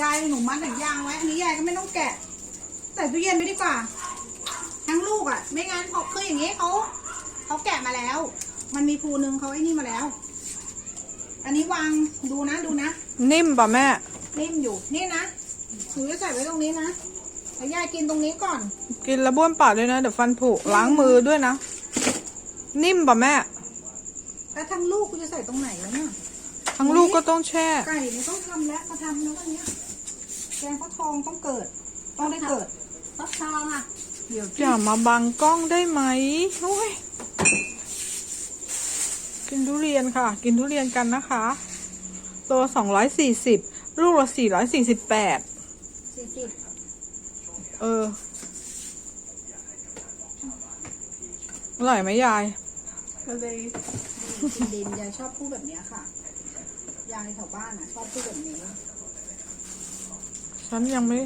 ยายหนูมัดหนังยางไว้ อันนี้ยายก็ไม่ต้องแกะ ใส่ตู้เย็นไปดีกว่า ทั้งลูกอะ ไม่งั้นเขาคืออย่างงี้เขาเขาแกะมาแล้ว มันมีภูนึงเขาไอ้นี่มาแล้ว อันนี้วางดูนะดูนะนิ่มป่ะแม่ นิ่มอยู่นี่นะหนูจะใส่ไว้ตรงนี้นะแล้วยายกินตรงนี้ก่อน กินแล้วบ้วนปากด้วยนะเดี๋ยวฟันผุล้างมือด้วยนะ นิ่มป่ะแม่ แล้วทั้งลูกคุณจะใส่ตรงไหนแล้วเนี่ย ทั้งลูกก็ต้องแช่ ไก่เนี่ยต้องทำแล้วมาทำแล้ววันเนี้ยแกงฟักทองต้องเกิด ต้องได้เกิดฟักทองอะเดี๋ยวอย่ามาบังกล้องได้ไหมโอ้ยกินทุเรียนค่ะ กินทุเรียนกันนะคะตัวสองร้อยสี่สิบลูกละสี่ร้อยสี่สิบแปดสี่สิบเอออร่อยไหมยายก็เลยกินดินยายชอบพูดแบบเนี้ยค่ะยายแถวบ้านอะชอบพูดแบบนี้ ฉันยังไม่